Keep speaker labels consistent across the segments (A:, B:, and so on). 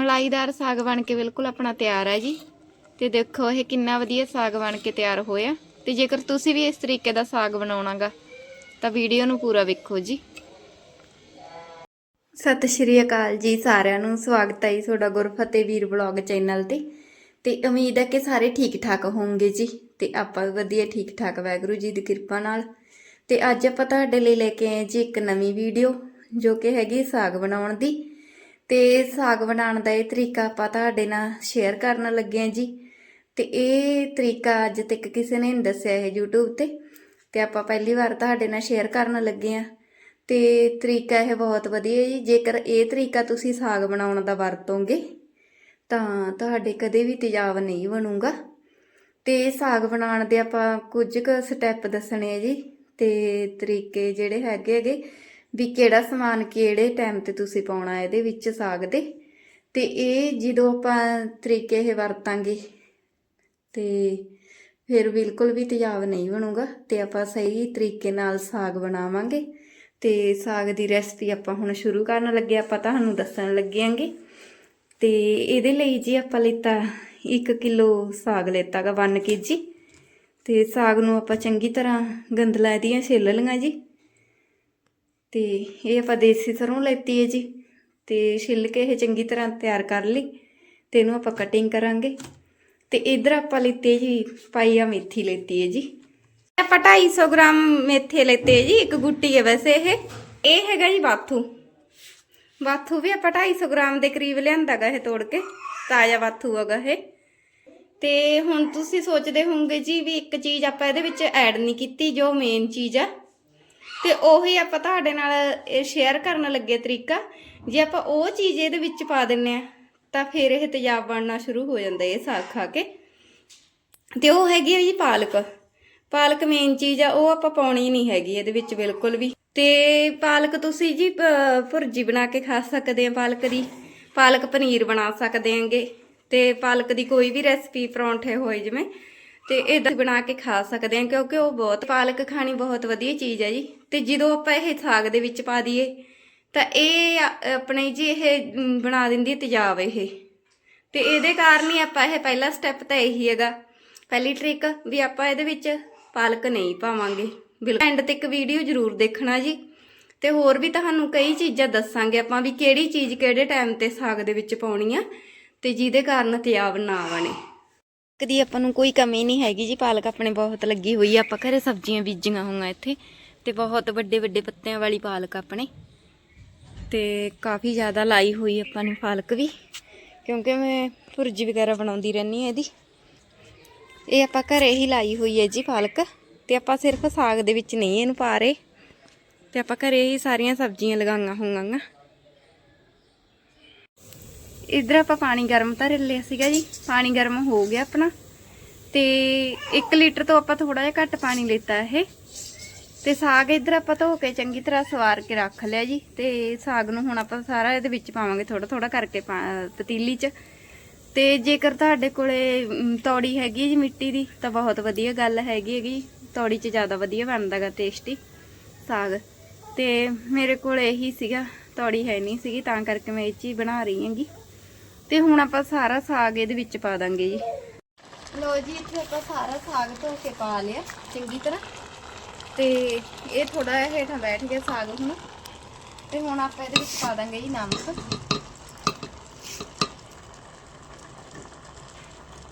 A: ਮਲਾਈਦਾਰ ਸਾਗ ਬਣ ਕੇ ਬਿਲਕੁਲ ਆਪਣਾ ਤਿਆਰ ਹੈ ਜੀ। ਤੇ ਦੇਖੋ ਇਹ ਕਿੰਨਾ ਵਧੀਆ ਸਾਗ ਬਣ ਕੇ ਤਿਆਰ ਹੋਇਆ। ਤੇ ਜੇਕਰ ਤੁਸੀਂ ਵੀ ਇਸ ਤਰੀਕੇ ਦਾ ਸਾਗ ਬਣਾਉਣਾਗਾ, ਤਾਂ ਵੀਡੀਓ ਨੂੰ ਪੂਰਾ ਵੇਖੋ ਜੀ। ਸਤਿ ਸ਼੍ਰੀ ਅਕਾਲ ਜੀ, ਸਾਰਿਆਂ ਨੂੰ ਸਵਾਗਤ ਹੈ ਜੀ ਤੁਹਾਡਾ ਗੁਰਫਤਿਹ ਵੀਰ ਬਲੌਗ ਚੈਨਲ ਤੇ। ਤੇ ਉਮੀਦ ਹੈ ਕਿ ਸਾਰੇ ਠੀਕ ਠਾਕ ਹੋਵੋਗੇ ਜੀ। ਤੇ ਆਪਾਂ ਵੀ ਵਧੀਆ ਠੀਕ ਠਾਕ ਵੈਗਰੂ ਜੀ ਦੀ ਕਿਰਪਾ ਨਾਲ। ਤੇ ਅੱਜ ਆਪਾਂ ਤੁਹਾਡੇ ਲਈ ਲੈ ਕੇ ਆਏ ਜੀ ਇੱਕ ਨਵੀਂ ਵੀਡੀਓ, ਜੋ ਕਿ ਹੈਗੀ ਸਾਗ ਬਣਾਉਣ ਦੀ। ਤੇ ਸਾਗ ਬਣਾਉਣ ਦਾ ਇਹ ਤਰੀਕਾ ਆਪਾਂ ਤੁਹਾਡੇ ਨਾਲ ਸ਼ੇਅਰ ਕਰਨ ਲੱਗੇ ਹਾਂ ਜੀ। ਤੇ ਇਹ ਤਰੀਕਾ ਅੱਜ ਤੱਕ ਕਿਸੇ ਨੇ ਨਹੀਂ ਦੱਸਿਆ ਹੈ YouTube ਤੇ। ਤੇ ਆਪਾਂ ਪਹਿਲੀ ਵਾਰ ਤੁਹਾਡੇ ਨਾਲ ਸ਼ੇਅਰ ਕਰਨ ਲੱਗੇ ਹਾਂ। ਤੇ ਤਰੀਕਾ ਇਹ ਬਹੁਤ ਵਧੀਆ ਜੀ। ਜੇਕਰ ਇਹ ਤਰੀਕਾ ਤੁਸੀਂ ਸਾਗ ਬਣਾਉਣ ਦਾ ਵਰਤੋਗੇ, ਤਾਂ ਤੁਹਾਡੇ ਕਦੇ ਵੀ ਤੇਜ਼ਾਬ ਨਹੀਂ ਬਣੂਗਾ। ਤੇ ਸਾਗ ਬਣਾਉਣ ਦੇ ਆਪਾਂ ਕੁਝ ਕੁ ਸਟੈਪ ਦੱਸਣੇ ਆ ਜੀ। ਤੇ ਤਰੀਕੇ ਜਿਹੜੇ ਹੈਗੇ ਹੈਗੇ ਵੀ ਕਿਹੜਾ ਸਮਾਨ ਕਿਹੜੇ ਟਾਈਮ ਤੇ ਤੁਸੀਂ ਪਾਉਣਾ ਇਹਦੇ ਵਿੱਚ ਸਾਗ ਦੇ। ਤੇ ਇਹ ਜਦੋਂ ਆਪਾਂ ਤਰੀਕੇ ਇਹ ਵਰਤਾਂਗੇ, ਤੇ ਫਿਰ ਬਿਲਕੁਲ ਵੀ ਤੇਜ਼ਾਬ ਨਹੀਂ ਬਣੂਗਾ, ਤੇ ਆਪਾਂ ਸਹੀ ਤਰੀਕੇ ਨਾਲ ਸਾਗ ਬਣਾਵਾਂਗੇ। ਤੇ ਸਾਗ ਦੀ ਰੈਸਪੀ ਆਪਾਂ ਹੁਣ ਸ਼ੁਰੂ ਕਰਨ ਲੱਗੇ, ਆਪਾਂ ਤੁਹਾਨੂੰ ਦੱਸਣ ਲੱਗੇ ਆਂਗੇ ਤੇ ਇਹਦੇ ਲਈ ਜੀ ਆਪਾਂ ਲਿੱਤਾ 1 ਕਿਲੋ ਸਾਗ ਲਿੱਤਾਗਾ 1 ਕੇਜੀ ਤੇ ਸਾਗ ਨੂੰ ਆਪਾਂ ਚੰਗੀ ਤਰ੍ਹਾਂ ਗੰਦਲਾ ਦੀਆਂ ਛਿੱਲ ਲਈਆਂ ਜੀ। ਤੇ ਇਹ ਆਪਾਂ ਦੇਸੀ ਸਰੋਂ ਲੈਤੀ ਹੈ ਜੀ ਤੇ ਛਿੱਲ ਕੇ ਇਹ ਚੰਗੀ ਤਰ੍ਹਾਂ ਤਿਆਰ ਕਰ ਲਈ ਤੇ ਇਹਨੂੰ ਆਪਾਂ ਕਟਿੰਗ ਕਰਾਂਗੇ ਤੇ ਇਧਰ ਆਪਾਂ ਲਿੱਤੇ ਜੀ ਪਾਈਆ ਮੇਥੀ ਲੈਤੀ ਹੈ ਜੀ। ਆਪਾਂ 250 ਗ੍ਰਾਮ ਮੇਥੇ ਲੈਤੇ ਜੀ, ਇੱਕ ਗੁੱਟੀ ਹੈ ਵੈਸੇ ਇਹ। ਇਹ ਹੈਗਾ ਜੀ ਬਾਥੂ। ਬਾਥੂ ਵੀ ਆਪਾਂ 250 ਗ੍ਰਾਮ ਦੇ ਕਰੀਬ ਲਿਆਂਦਾਗਾ ਇਹ ਤੋੜ ਕੇ, ਤਾਜ਼ਾ ਬਾਥੂ ਹੈਗਾ ਇਹ। ਤੇ ਹੁਣ ਤੁਸੀਂ ਸੋਚਦੇ ਹੋਵੋਗੇ ਜੀ ਵੀ ਇੱਕ ਚੀਜ਼ ਆਪਾਂ ਇਹਦੇ ਵਿੱਚ ਐਡ ਨਹੀਂ ਕੀਤੀ, ਜੋ ਮੇਨ ਚੀਜ਼ ਆ ਤੇ ਉਹੀ ਆਪਾਂ ਤੁਹਾਡੇ ਨਾਲ ਇਹ ਸ਼ੇਅਰ ਕਰਨ ਲੱਗੇ ਤਰੀਕਾ, ਜੇ ਆਪਾਂ ਉਹ ਚੀਜ਼ ਇਹਦੇ ਵਿੱਚ ਪਾ ਦਿੰਨੇ ਆ, ਤਾਂ ਫਿਰ ਇਹ ਤੇਜ਼ਾਬ ਬਣਨਾ ਸ਼ੁਰੂ ਹੋ ਜਾਂਦਾ ਇਹ ਸਾਗ ਖਾ ਕੇ। ਤੇ ਉਹ ਹੈਗੀ ਆ ਜੀ ਪਾਲਕ। ਪਾਲਕ ਮੇਨ ਚੀਜ਼ ਆ, ਉਹ ਆਪਾਂ ਪਾਉਣੀ ਨਹੀਂ ਹੈਗੀ ਇਹਦੇ ਵਿੱਚ ਬਿਲਕੁਲ ਵੀ। ਤੇ ਪਾਲਕ ਤੁਸੀਂ ਜੀ ਭੁਰਜੀ ਬਣਾ ਕੇ ਖਾ ਸਕਦੇ ਆ ਪਾਲਕ ਦੀ। ਪਾਲਕ ਪਨੀਰ ਬਣਾ ਸਕਦੇ ਆਂਗੇ। ਤੇ ਪਾਲਕ ਦੀ ਕੋਈ ਵੀ ਰੈਸਪੀ ਪਰੌਂਠੇ ਹੋਏ ਜਿਵੇਂ ਤੇ ਇਦਾਂ ਬਣਾ ਕੇ ਖਾ ਸਕਦੇ ਆ ਕਿਉਂਕਿ ਉਹ ਬਹੁਤ, ਪਾਲਕ ਖਾਣੀ ਬਹੁਤ ਵਧੀਆ ਚੀਜ਼ ਹੈ ਜੀ। ਤੇ ਜਦੋਂ ਆਪਾਂ ਇਹ ਸਾਗ ਦੇ ਵਿੱਚ ਪਾ ਦਈਏ, ਤਾਂ ਇਹ ਆਪਣੇ ਜੀ ਇਹ ਬਣਾ ਦਿੰਦੀ ਹੈ ਤੇਜ਼ਾਬ ਇਹ। ਤੇ ਇਹਦੇ ਕਾਰਨ ਹੀ ਆਪਾਂ ਇਹ ਪਹਿਲਾ ਸਟੈਪ ਤਾਂ ਇਹੀ ਹੈਗਾ। ਪਹਿਲੀ ਟ੍ਰਿਕ ਵੀ ਆਪਾਂ ਇਹਦੇ ਵਿੱਚ ਪਾਲਕ ਨਹੀਂ ਪਾਵਾਂਗੇ। ਬਿਲਕੁਲ। ਐਂਡ ਤੱਕ ਵੀਡੀਓ ਜ਼ਰੂਰ ਦੇਖਣਾ ਜੀ। ਤੇ ਹੋਰ ਵੀ ਤੁਹਾਨੂੰ ਕਈ ਚੀਜ਼ਾਂ ਦੱਸਾਂਗੇ ਆਪਾਂ ਵੀ ਕਿਹੜੀ ਚੀਜ਼ ਕਿਹੜੇ ਟਾਈਮ ਤੇ ਸਾਗ ਦੇ ਵਿੱਚ ਪਾਉਣੀ ਆ, ਤੇ ਜਿਹਦੇ ਕਾਰਨ ਤਿਆਬ ਨਾ ਬਣੇ। ਕਦੀ ਆਪਾਂ ਨੂੰ ਕੋਈ ਕਮੀ ਨਹੀਂ ਹੈਗੀ ਜੀ, ਪਾਲਕ ਆਪਣੇ ਬਹੁਤ ਲੱਗੀ ਹੋਈ ਆ। ਆਪਾਂ ਘਰੇ ਸਬਜ਼ੀਆਂ ਬੀਜੀਆਂ ਹੋਈਆਂ ਇੱਥੇ ਤੇ ਬਹੁਤ ਵੱਡੇ ਵੱਡੇ ਪੱਤਿਆਂ ਵਾਲੀ ਪਾਲਕ ਆਪਣੇ। ਤੇ ਕਾਫੀ ਜ਼ਿਆਦਾ ਲਾਈ ਹੋਈ ਆਪਾਂ ਨੇ ਪਾਲਕ ਵੀ, ਕਿਉਂਕਿ ਮੈਂ ਭੁਰਜੀ ਵਗੈਰਾ ਬਣਾਉਂਦੀ ਰਹਿੰਦੀ ਹਾਂ ਇਹਦੀ। ਇਹ ਆਪਾਂ ਘਰੇ ਹੀ ਲਾਈ ਹੋਈ ਹੈ ਜੀ ਪਾਲਕ, ਤੇ ਆਪਾਂ ਸਿਰਫ ਸਾਗ ਦੇ ਵਿੱਚ ਨਹੀਂ ਇਹਨੂੰ ਪਾ ਰਹੇ। ਤੇ ਆਪਾਂ ਘਰੇ ਹੀ ਸਾਰੀਆਂ ਸਬਜ਼ੀਆਂ ਲਗਾਈਆਂ ਹੋਈਆਂ ਇਧਰ ਆਪਾਂ ਪਾਣੀ ਗਰਮ ਧਰ ਲਿਆ ਸੀਗਾ ਜੀ, ਪਾਣੀ ਗਰਮ ਹੋ ਗਿਆ ਆਪਣਾ। ਤੇ 1 ਲੀਟਰ ਤੋਂ ਆਪਾਂ ਥੋੜਾ ਜਿਹਾ ਘੱਟ ਪਾਣੀ ਲੈਤਾ ਇਹ। ਤੇ ਸਾਗ ਇਧਰ ਆਪਾਂ ਧੋ ਕੇ ਚੰਗੀ ਤਰ੍ਹਾਂ ਸਵਾਰ ਕੇ ਰੱਖ ਲਿਆ ਜੀ। ਤੇ ਸਾਗ ਨੂੰ ਹੁਣ ਆਪਾਂ ਸਾਰਾ ਇਹਦੇ ਵਿੱਚ ਪਾਵਾਂਗੇ ਥੋੜਾ ਥੋੜਾ ਕਰਕੇ ਪਾ- ਪਤੀਲੀ 'ਚ। ਤੇ ਜੇਕਰ ਤੁਹਾਡੇ ਕੋਲੇ ਤੌੜੀ ਹੈਗੀ ਹੈ ਜੀ ਮਿੱਟੀ ਦੀ, ਤਾਂ ਬਹੁਤ ਵਧੀਆ ਗੱਲ ਹੈਗੀ ਹੈਗੀ। ਤੌੜੀ 'ਚ ਜ਼ਿਆਦਾ ਵਧੀਆ ਬਣਦਾਗਾ ਟੇਸਟੀ ਸਾਗ। ਤੇ ਮੇਰੇ ਕੋਲ ਇਹੀ ਸੀਗਾ, ਤੌੜੀ ਹੈ ਨਹੀਂ ਸੀਗੀ, ਤਾਂ ਕਰਕੇ ਮੈਂ ਇਹ ਚੀਜ਼ ਬਣਾ ਰਹੀ ਹਾਂਗੀ। ਤੇ ਹੁਣ ਆਪਾਂ ਸਾਰਾ ਸਾਗ ਇਹਦੇ ਵਿੱਚ ਪਾ ਦਾਂਗੇ ਜੀ। ਲੋ ਜੀ, ਇੱਥੇ ਆਪਾਂ ਸਾਰਾ ਸਾਗ ਧੋ ਕੇ ਪਾ ਲਿਆ, ਚੰਗੀ ਤਰ੍ਹਾਂ। ਤੇ ਇਹ ਥੋੜਾ ਜਿਹਾ ਹੇਠਾਂ ਬੈਠ ਗਿਆ ਸਾਗ ਹੁਣ। ਤੇ ਹੁਣ ਆਪਾਂ ਇਹਦੇ ਵਿੱਚ ਪਾ ਦਾਂਗੇ ਜੀ ਨਮਕ।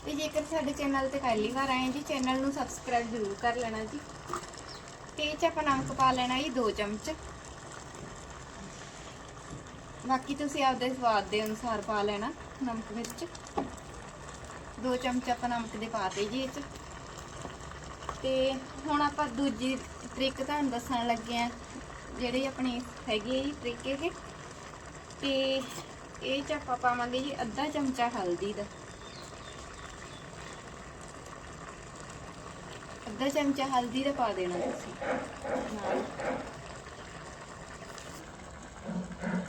A: ਤੇ ਜੇਕਰ ਸਾਡੇ ਚੈਨਲ ਤੇ ਪਹਿਲੀ ਵਾਰ ਆਏ ਜੀ, ਚੈਨਲ ਨੂੰ ਸਬਸਕ੍ਰਾਈਬ ਜ਼ਰੂਰ ਕਰ ਲੈਣਾ ਜੀ। ਤੇ ਇਹ ਚ ਆਪਾਂ ਨਮਕ ਪਾ ਲੈਣਾ ਜੀ 2 ਚਮਚ। ਬਾਕੀ ਤੁਸੀਂ ਆਪਦੇ ਸਵਾਦ ਦੇ ਅਨੁਸਾਰ ਪਾ ਲੈਣਾ ਨਮਕ ਵਿੱਚ। ਦੋ ਚਮਚ ਆਪਾਂ ਨਮਕ ਦੇ ਪਾਤੇ ਜੀ ਇਹ ਚ। ਤੇ ਹੁਣ ਆਪਾਂ ਦੂਜੀ ਟ੍ਰਿਕ ਤੁਹਾਨੂੰ ਦੱਸਣ ਲੱਗੇ ਆ ਜਿਹੜੀ ਆਪਣੀ ਹੈਗੀ ਹੈ ਜੀ ਟ੍ਰਿਕ ਇਹ। ਤੇ ਇਹ ਚ ਆਪਾਂ ਪਾਵਾਂਗੇ ਜੀ ਅੱਧਾ ਚਮਚਾ ਹਲਦੀ ਦਾ। ਅੱਧਾ ਚਮਚਾ ਹਲਦੀ ਦਾ ਪਾ ਦੇਣਾ ਤੁਸੀਂ ਨਾਲ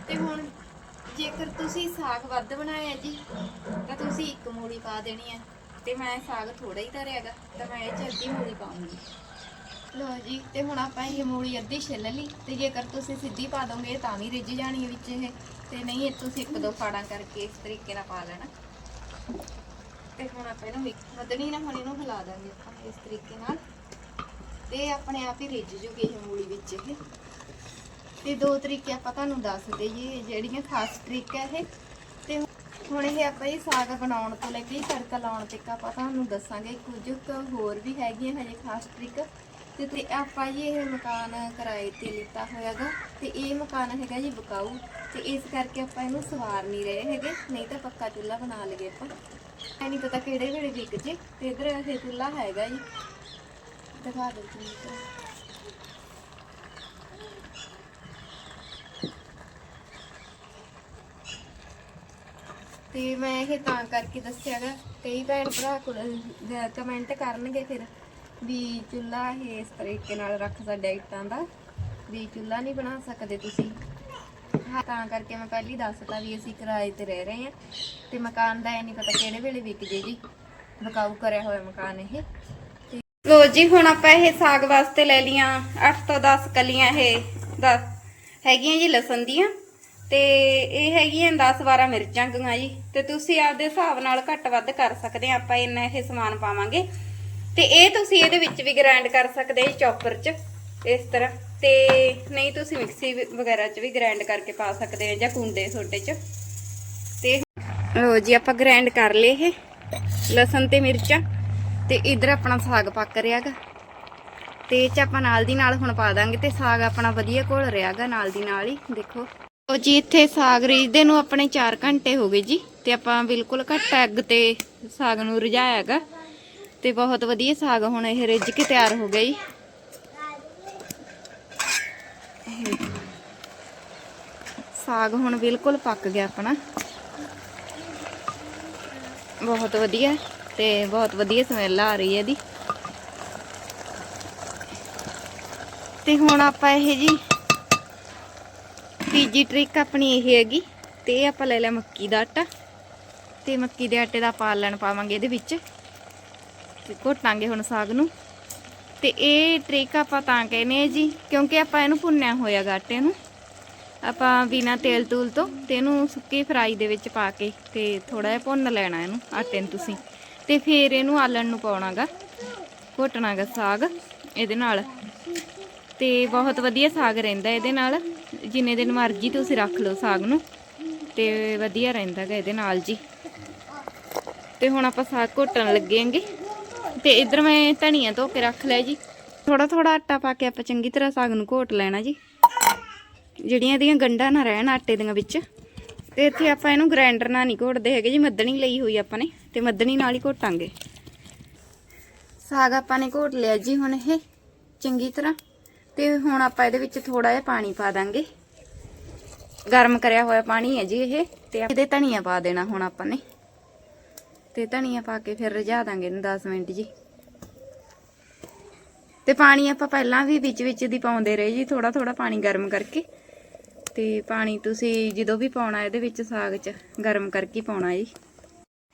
A: ਤੇ ਹੁਣ ਜੇਕਰ ਤੁਸੀਂ ਸਾਗ ਵੱਧ ਬਣਾਇਆ ਜੀ, ਤਾਂ ਤੁਸੀਂ ਇੱਕ ਮੂਲੀ ਪਾ ਦੇਣੀ ਹੈ। ਤੇ ਮੈਂ ਸਾਗ ਥੋੜਾ ਹੀ ਧਰਿਆਗਾ ਤਾਂ ਮੈਂ ਇਹ ਚ ਅੱਧੀ ਮੂਲੀ ਪਾਉਂਗੀ ਲੋ ਜੀ, ਤੇ ਹੁਣ ਆਪਾਂ ਇਹ ਮੂਲੀ ਅੱਧੀ ਛਿੱਲ ਲਈ। ਤੇ ਜੇਕਰ ਤੁਸੀਂ ਸਿੱਧੀ ਪਾ ਦੋਗੇ, ਤਾਂ ਵੀ ਰਿੱਝ ਜਾਣੀ ਹੈ ਵਿੱਚ ਇਹ। ਤੇ ਨਹੀਂ, ਇਹ ਤੁਸੀਂ ਇੱਕ ਦੋ ਫਾੜਾਂ ਕਰਕੇ ਇਸ ਤਰੀਕੇ ਨਾਲ ਪਾ ਲੈਣਾ। ਤੇ ਹੁਣ ਆਪਾਂ ਇਹਨੂੰ ਮਿਕਸ ਵਧਣੀ ਨਾ, ਹੁਣ ਇਹਨੂੰ ਹਿਲਾ ਦਾਂਗੇ ਆਪਾਂ ਇਸ ਤਰੀਕੇ ਨਾਲ। ਤੇ ਆਪਣੇ ਆਪ ਹੀ ਰਿੱਝ ਜੂਗੀ ਇਹ ਮੂਲੀ ਵਿੱਚ ਇਹ। ਤੇ ਦੋ ਤਰੀਕੇ ਆਪਾਂ ਤੁਹਾਨੂੰ ਦੱਸ ਦਈਏ ਜਿਹੜੀਆਂ ਖਾਸ ਟ੍ਰਿਕ ਹੈ ਇਹ। ਤੇ ਹੁਣ ਇਹ ਆਪਾਂ ਇਹ ਸਾਗ ਬਣਾਉਣ ਤੋਂ ਲੈ ਕੇ ਤੜਕਾ ਲਾਉਣ ਤੱਕ ਆਪਾਂ ਤੁਹਾਨੂੰ ਦੱਸਾਂਗੇ। ਕੁਝ ਕੁ ਹੋਰ ਵੀ ਹੈਗੀਆਂ ਹਜੇ ਖਾਸ ਟ੍ਰਿਕ ਤੇ ਤੇ ਆਪਾਂ ਜੀ ਇਹ ਮਕਾਨ ਕਿਰਾਏ ਤੇ ਲਿੱਤਾ ਹੋਇਆਗਾ। ਤੇ ਇਹ ਮਕਾਨ ਹੈਗਾ ਜੀ ਬਕਾਊ। ਤੇ ਇਸ ਕਰਕੇ ਆਪਾਂ ਇਹਨੂੰ ਸਵਾਰ ਨਹੀਂ ਰਹੇ ਹੈਗੇ। ਨਹੀਂ ਤਾਂ ਪੱਕਾ ਚੁੱਲ੍ਹਾ ਬਣਾ ਲਈਏ ਆਪਾਂ। ਐ ਨਹੀਂ ਪਤਾ ਕਿਹੜੇ ਵੇਲੇ ਵਿਕ ਜੇ। ਤੇ ਇਧਰ ਇਹ ਚੁੱਲ੍ਹਾ ਹੈਗਾ ਜੀ। ਦਿਖਾ ਦਿਓ ਜੀ। ਤੇ ਮੈਂ ਇਹ ਤਾਂ ਕਰਕੇ ਦੱਸਿਆਗਾ ਕਈ ਭੈਣ ਭਰਾ ਕੋਲ ਕਮੈਂਟ ਕਰਨਗੇ ਫਿਰ ਵੀ ਚੁੱਲ੍ਹਾ ਇਹ ਇਸ ਤਰੀਕੇ ਨਾਲ ਰੱਖ ਸਕਦੇ ਇੱਟਾਂ ਦਾ, ਵੀ ਚੁੱਲ੍ਹਾ ਨਹੀਂ ਬਣਾ ਸਕਦੇ ਤੁਸੀਂ। ਹਾਂ, ਤਾਂ ਕਰਕੇ ਮੈਂ ਪਹਿਲੀ ਦੱਸਤਾ ਵੀ ਅਸੀਂ ਕਿਰਾਏ ਤੇ ਰਹਿ ਰਹੇ ਹਾਂ ਤੇ ਮਕਾਨ ਦਾ ਇਹ ਨਹੀਂ ਪਤਾ ਕਿਹੜੇ ਵੇਲੇ ਵਿਕ ਜੇ ਜੀ। ਬਕਾਊ ਕਰਿਆ ਹੋਇਆ ਮਕਾਨ ਇਹ। ਤੇ ਲੋ ਜੀ, ਹੁਣ ਆਪਾਂ ਇਹ ਸਾਗ ਵਾਸਤੇ ਲੈ ਲੀਆਂ 8 ਤੋਂ 10 ਕਲੀਆਂ ਇਹ 10 ਹੈਗੀਆਂ ਜੀ ਲਸਣ ਦੀਆਂ। ਤੇ ਇਹ ਹੈਗੀਆਂ 10 12 ਮਿਰਚਾਂ ਗੀਆਂ ਜੀ। ਤੇ ਤੁਸੀਂ ਆਪਦੇ ਹਿਸਾਬ ਨਾਲ ਘੱਟ ਵੱਧ ਕਰ ਸਕਦੇ ਆ, ਆਪਾਂ ਇੰਨਾ ਇਹ ਸਮਾਨ ਪਾਵਾਂਗੇ। ਤੇ ਇਹ ਤੁਸੀਂ ਇਹਦੇ ਵਿੱਚ ਵੀ ਗ੍ਰਾਈਂਡ ਕਰ ਸਕਦੇ ਆ ਚੌਪਰ 'ਚ, ਇਸ ਤਰ੍ਹਾਂ। ਤੇ ਨਹੀਂ ਤੁਸੀਂ ਮਿਕਸੀ ਵਗੈਰਾ 'ਚ ਵੀ ਗ੍ਰਾਈਂਡ ਕਰਕੇ ਪਾ ਸਕਦੇ ਆ ਜਾਂ ਕੁੰਡੇ ਛੋਟੇ 'ਚ। ਤੇ ਲੋ ਜੀ, ਆਪਾਂ ਗ੍ਰਾਈਂਡ ਕਰ ਲਏ ਇਹ ਲਸਣ ਤੇ ਮਿਰਚਾਂ। ਤੇ ਇਧਰ ਆਪਣਾ ਸਾਗ ਪੱਕ ਰਿਹਾਗਾ। ਤੇ ਇਹ ਚ ਆਪਾਂ ਨਾਲ ਦੀ ਨਾਲ ਹੁਣ ਪਾ ਦਾਂਗੇ ਤੇ ਸਾਗ ਆਪਣਾ ਵਧੀਆ ਘੁਲ ਰਿਹਾਗਾ ਨਾਲ ਦੀ ਨਾਲ ਹੀ, ਦੇਖੋ। ਉਹ ਜੀ ਇੱਥੇ ਸਾਗ ਰਿਝਦੇ ਨੂੰ ਆਪਣੇ 4 ਘੰਟੇ ਹੋ ਗਏ ਜੀ ਤੇ ਆਪਾਂ ਬਿਲਕੁਲ ਘੱਟ ਅੱਗ ਤੇ ਸਾਗ ਨੂੰ ਰਿਝਾਇਆਗਾ ਤੇ ਬਹੁਤ ਵਧੀਆ ਸਾਗ ਹੁਣ ਇਹ ਰਿੱਝ ਕੇ ਤਿਆਰ ਹੋ ਗਿਆ ਜੀ। ਸਾਗ ਹੁਣ ਬਿਲਕੁਲ ਪੱਕ ਗਿਆ ਆਪਣਾ। ਬਹੁਤ ਵਧੀਆ ਤੇ ਬਹੁਤ ਵਧੀਆ ਸਮੈਲ ਆ ਰਹੀ ਹੈ ਇਹਦੀ। ਤੇ ਹੁਣ ਆਪਾਂ ਇਹ ਜੀ ਤੀਜੀ ਟ੍ਰਿਕ ਆਪਣੀ ਇਹ ਹੈਗੀ, ਤੇ ਇਹ ਆਪਾਂ ਲੈ ਲਿਆ ਮੱਕੀ ਦਾ ਆਟਾ। ਤੇ ਮੱਕੀ ਦੇ ਆਟੇ ਦਾ ਪਾਲਣ ਪਾਵਾਂਗੇ ਇਹਦੇ ਵਿੱਚ, ਤੇ ਘੋਟਾਂਗੇ ਹੁਣ ਸਾਗ ਨੂੰ। ਤੇ ਇਹ ਟ੍ਰਿਕ ਆਪਾਂ ਤਾਂ ਕਹਿੰਦੇ ਆ ਜੀ, ਕਿਉਂਕਿ ਆਪਾਂ ਇਹਨੂੰ ਭੁੰਨਿਆ ਹੋਇਆ ਗਾ ਆਟੇ ਨੂੰ। ਆਪਾਂ ਬਿਨਾ ਤੇਲ ਤੂਲ ਤੋਂ ਤੇ ਇਹਨੂੰ ਸੁੱਕੀ ਫਰਾਈ ਦੇ ਵਿੱਚ ਪਾ ਕੇ ਤੇ ਥੋੜਾ ਜਿਹਾ ਭੁੰਨ ਲੈਣਾ ਇਹਨੂੰ ਆਟੇ ਨੂੰ ਤੁਸੀਂ। ਤੇ ਫਿਰ ਇਹਨੂੰ ਆਲਣ ਨੂੰ ਪਾਉਣਾਗਾ, ਘੋਟਣਾਗਾ ਸਾਗ ਇਹਦੇ ਨਾਲ। ਤੇ ਬਹੁਤ ਵਧੀਆ ਸਾਗ ਰਹਿੰਦਾ ਇਹਦੇ ਨਾਲ। ਜਿੰਨੇ ਦਿਨ ਮਰਜ਼ੀ ਤੁਸੀਂ ਰੱਖ ਲਓ ਸਾਗ ਨੂੰ ਤੇ ਵਧੀਆ ਰਹਿੰਦਾ ਰਹਿੰਦਾਗਾ ਇਹਦੇ ਨਾਲ ਜੀ। ਤੇ ਹੁਣ ਆਪਾਂ ਸਾਗ ਘੋਟਣ ਲੱਗੇਂਗੇ ਤੇ ਇਧਰ ਮੈਂ ਧਨੀਆ ਧੋ ਕੇ ਰੱਖ ਲਿਆ ਜੀ। ਥੋੜਾ ਥੋੜਾ ਆਟਾ ਪਾ ਕੇ ਆਪਾਂ ਚੰਗੀ ਤਰ੍ਹਾਂ ਸਾਗ ਨੂੰ ਘੋਟ ਲੈਣਾ ਜੀ। ਜਿਹੜੀਆਂ ਇਹਦੀਆਂ ਗੰਢਾਂ ਨਾ ਰਹਿਣ ਆਟੇ ਦੀਆਂ ਵਿੱਚ। ਤੇ ਇੱਥੇ ਆਪਾਂ ਇਹਨੂੰ ਗ੍ਰਾਈਂਡਰ ਨਾਲ ਨਹੀਂ ਘੋਟਦੇ ਹੈਗੇ ਜੀ, ਮੱਦਣੀ ਲਈ ਹੋਈ ਆਪਾਂ ਨੇ ਤੇ ਮੱਦਣੀ ਨਾਲ ਹੀ ਘੋਟਾਂਗੇ। ਸਾਗ ਆਪਾਂ ਨੇ ਘੋਟ ਲਿਆ ਜੀ ਹੁਣ ਇਹ। ਚੰਗੀ ਤਰ੍ਹਾਂ। ਤੇ ਹੁਣ ਆਪਾਂ ਇਹਦੇ ਵਿੱਚ ਥੋੜਾ ਜਿਹਾ ਪਾਣੀ ਪਾ ਦਾਂਗੇ। ਗਰਮ ਕਰਿਆ ਹੋਇਆ ਪਾਣੀ ਹੈ ਜੀ ਇਹ, ਤੇ ਇਹਦੇ ਧਨੀਆ ਪਾ ਦੇਣਾ ਹੁਣ ਆਪਾਂ ਨੇ। ਤੇ ਧਨੀਆ ਪਾ ਕੇ ਫਿਰ ਰਝਾ ਦਾਂਗੇ ਇਹਨੂੰ 10 ਮਿੰਟ ਜੀ। ਤੇ ਪਾਣੀ ਆਪਾਂ ਪਹਿਲਾਂ ਵੀ ਵਿੱਚ ਵਿੱਚ ਦੀ ਪਾਉਂਦੇ ਰਹੇ ਜੀ ਥੋੜਾ ਥੋੜਾ ਪਾਣੀ ਗਰਮ ਕਰਕੇ। ਤੇ ਪਾਣੀ ਤੁਸੀਂ ਜਦੋਂ ਵੀ ਪਾਉਣਾ ਇਹਦੇ ਵਿੱਚ ਸਾਗ 'ਚ, ਗਰਮ ਕਰਕੇ ਪਾਉਣਾ ਜੀ।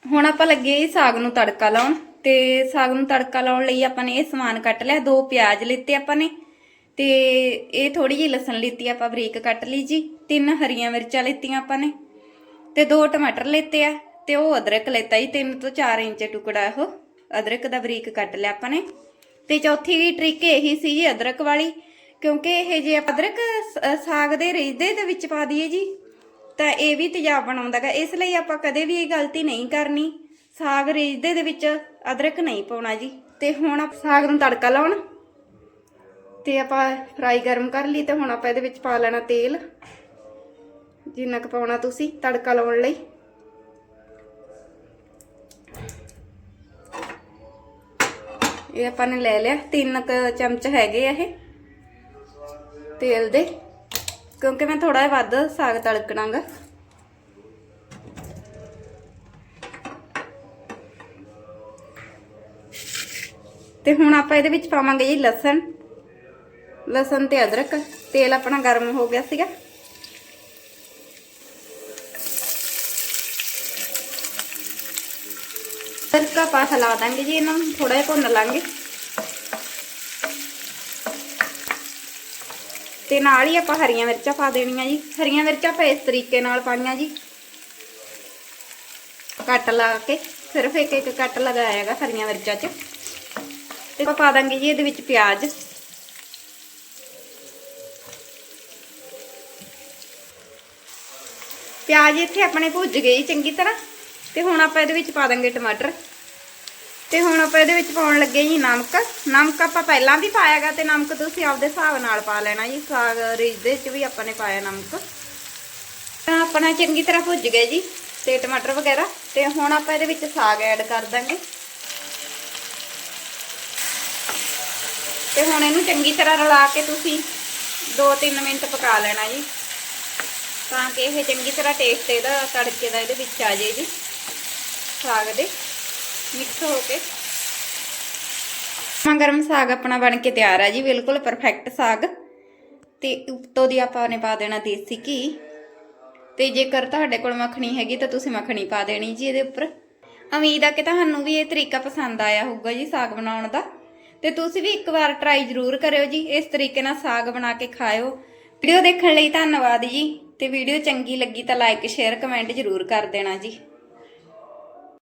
A: ਹੁਣ ਆਪਾਂ ਲੱਗੇ ਜੀ ਸਾਗ ਨੂੰ ਤੜਕਾ ਲਾਉਣ। ਤੇ ਸਾਗ ਨੂੰ ਤੜਕਾ ਲਾਉਣ ਲਈ ਆਪਾਂ ਨੇ ਇਹ ਸਮਾਨ ਕੱਟ ਲਿਆ, ਦੋ ਪਿਆਜ਼ ਲਿੱਤੇ ਆਪਾਂ ਨੇ। ਤੇ ਇਹ ਥੋੜੀ ਜਿਹੀ ਲਸਣ ਲਿੱਤੀ ਆਪਾਂ, ਬਰੀਕ ਕੱਟ ਲਈ ਜੀ। ਤਿੰਨ ਹਰੀਆਂ ਮਿਰਚਾਂ ਲਿੱਤੀਆਂ ਆਪਾਂ ਨੇ। ਤੇ ਦੋ ਟਮਾਟਰ ਲੇਤੇ ਆ, ਤੇ ਉਹ ਅਦਰਕ ਲੇਤਾ ਜੀ 3 ਤੋਂ 4 ਇੰਚ ਟੁਕੜਾ ਉਹ। ਅਦਰਕ ਦਾ ਬਰੀਕ ਕੱਟ ਲਿਆ ਆਪਾਂ ਨੇ। ਤੇ ਚੌਥੀ ਟ੍ਰਿਕ ਇਹੀ ਸੀ ਜੀ, ਅਦਰਕ ਵਾਲੀ। ਕਿਉਂਕਿ ਇਹ ਜੇ ਆਪਾਂ ਅਦਰਕ ਸ- ਸਾਗ ਦੇ ਰਿਜਦੇ ਦੇ ਵਿੱਚ ਪਾ ਦਈਏ ਜੀ, ਤਾਂ ਇਹ ਵੀ ਤੇਜ਼ਾਬ ਬਣਾਉਂਦਾਗਾ ਇਸ ਲਈ ਆਪਾਂ ਕਦੇ ਵੀ ਇਹ ਗਲਤੀ ਨਹੀਂ ਕਰਨੀ। ਸਾਗ ਰਿਜਦੇ ਦੇ ਵਿੱਚ ਅਦਰਕ ਨਹੀਂ ਪਾਉਣਾ ਜੀ। ਤੇ ਹੁਣ ਆਪਾਂ ਸਾਗ ਨੂੰ ਤੜਕਾ ਲਾਉਣ। ਤੇ ਆਪਾਂ ਫਰਾਈ ਗਰਮ ਕਰ ਲਈ ਤੇ ਹੁਣ ਆਪਾਂ ਇਹਦੇ ਵਿੱਚ ਪਾ ਲੈਣਾ ਤੇਲ। ਜਿੰਨਾ ਕੁ ਪਾਉਣਾ ਤੁਸੀਂ, ਤੜਕਾ ਲਾਉਣ ਲਈ। ਇਹ ਆਪਾਂ ਨੇ ਲੈ ਲਿਆ, ਤਿੰਨ ਕੁ ਚਮਚ ਹੈਗੇ ਆ ਇਹ ਤੇਲ ਦੇ। ਕਿਉਂਕਿ ਮੈਂ ਥੋੜਾ ਜਿਹਾ ਵੱਧ ਸਾਗ ਤੜਕਣਾਗਾ। ਤੇ ਹੁਣ ਆਪਾਂ ਇਹਦੇ ਵਿੱਚ ਪਾਵਾਂਗੇ ਜੀ ਲਸਣ। ਲਸਣ ਤੇ ਅਦਰਕ, ਤੇਲ ਆਪਣਾ ਗਰਮ ਹੋ ਗਿਆ ਸੀਗਾ। ਅਦਰਕ ਆਪਾਂ ਹਿਲਾ ਦਾਂਗੇ ਜੀ ਇਹਨਾਂ ਨੂੰ ਥੋੜਾ ਜਿਹਾ ਭੁੰਨ ਲਾਂਗੇ। ਤੇ ਨਾਲ ਹੀ ਆਪਾਂ ਹਰੀਆਂ ਮਿਰਚਾਂ ਪਾ ਦੇਣੀਆਂ ਜੀ। ਹਰੀਆਂ ਮਿਰਚਾਂ ਆਪਾਂ ਇਸ ਤਰੀਕੇ ਨਾਲ ਪਾਣੀਆਂ ਜੀ। ਕੱਟ ਲਾ ਕੇ, ਸਿਰਫ ਇੱਕ ਇੱਕ ਕੱਟ ਲਗਾਇਆ ਹੈਗਾ ਹਰੀਆਂ ਮਿਰਚਾਂ 'ਚ। ਤੇ ਆਪਾਂ ਪਾ ਦਾਂਗੇ ਜੀ ਇਹਦੇ ਵਿੱਚ ਪਿਆਜ਼। ਪਿਆਜ਼ ਇੱਥੇ ਆਪਣੇ ਭੁੱਜ ਗਏ ਜੀ ਚੰਗੀ ਤਰ੍ਹਾਂ। ਤੇ ਹੁਣ ਆਪਾਂ ਇਹਦੇ ਵਿੱਚ ਪਾ ਦਾਂਗੇ ਟਮਾਟਰ। ਤੇ ਹੁਣ ਆਪਾਂ ਇਹਦੇ ਵਿੱਚ ਪਾਉਣ ਲੱਗੇ ਜੀ ਨਮਕ। ਨਮਕ ਆਪਾਂ ਪਹਿਲਾਂ ਵੀ ਪਾਇਆਗਾ ਤੇ ਨਮਕ ਤੁਸੀਂ ਆਪਦੇ ਹਿਸਾਬ ਨਾਲ ਪਾ ਲੈਣਾ ਜੀ। ਸਾਗ ਰਿਜ ਦੇ ਵਿੱਚ ਵੀ ਆਪਾਂ ਨੇ ਪਾਇਆ ਨਮਕ। ਤਾਂ ਆਪਣਾ ਚੰਗੀ ਤਰ੍ਹਾਂ ਭੁੱਜ ਗਏ ਜੀ ਤੇ ਟਮਾਟਰ ਵਗੈਰਾ। ਤੇ ਹੁਣ ਆਪਾਂ ਇਹਦੇ ਵਿੱਚ ਸਾਗ ਐਡ ਕਰ ਦਾਂਗੇ। ਤੇ ਹੁਣ ਇਹਨੂੰ ਚੰਗੀ ਤਰ੍ਹਾਂ ਰਲਾ ਕੇ ਤੁਸੀਂ 2-3 ਮਿੰਟ ਪਕਾ ਲੈਣਾ ਜੀ। ਤਾਂ ਕਿ ਇਹ ਚੰਗੀ ਤਰ੍ਹਾਂ ਟੇਸਟ ਇਹਦਾ ਤੜਕੇ ਦਾ ਇਹਦੇ ਵਿੱਚ ਆ ਜਾਏ ਜੀ। ਸਾਗ ਦੇ ਮਿਕਸ ਹੋ ਕੇ। ਗਰਮ ਸਾਗ ਆਪਣਾ ਬਣ ਕੇ ਤਿਆਰ ਹੈ ਜੀ, ਬਿਲਕੁਲ ਪਰਫੈਕਟ ਸਾਗ। ਤੇ ਉੱਤੋਂ ਦੀ ਆਪਾਂ ਨੇ ਪਾ ਦੇਣਾ ਦੇਸੀ ਘੀ। ਤੇ ਜੇਕਰ ਤੁਹਾਡੇ ਕੋਲ ਮੱਖਣੀ ਹੈਗੀ ਤਾਂ ਤੁਸੀਂ ਮੱਖਣੀ ਪਾ ਦੇਣੀ ਜੀ ਇਹਦੇ ਉੱਪਰ। ਉਮੀਦ ਆ ਕਿ ਤੁਹਾਨੂੰ ਵੀ ਇਹ ਤਰੀਕਾ ਪਸੰਦ ਆਇਆ ਹੋਊਗਾ ਜੀ ਸਾਗ ਬਣਾਉਣ ਦਾ। ਤੇ ਤੁਸੀਂ ਵੀ ਇੱਕ ਵਾਰ ਟਰਾਈ ਜ਼ਰੂਰ ਕਰਿਓ ਜੀ, ਇਸ ਤਰੀਕੇ ਨਾਲ ਸਾਗ ਬਣਾ ਕੇ ਖਾਇਓ। ਵੀਡੀਓ ਦੇਖਣ ਲਈ ਧੰਨਵਾਦ ਜੀ। ਤੇ ਵੀਡੀਓ ਚੰਗੀ ਲੱਗੀ ਤਾਂ ਲਾਈਕ ਸ਼ੇਅਰ ਕਮੈਂਟ ਜ਼ਰੂਰ ਕਰ ਦੇਣਾ ਜੀ।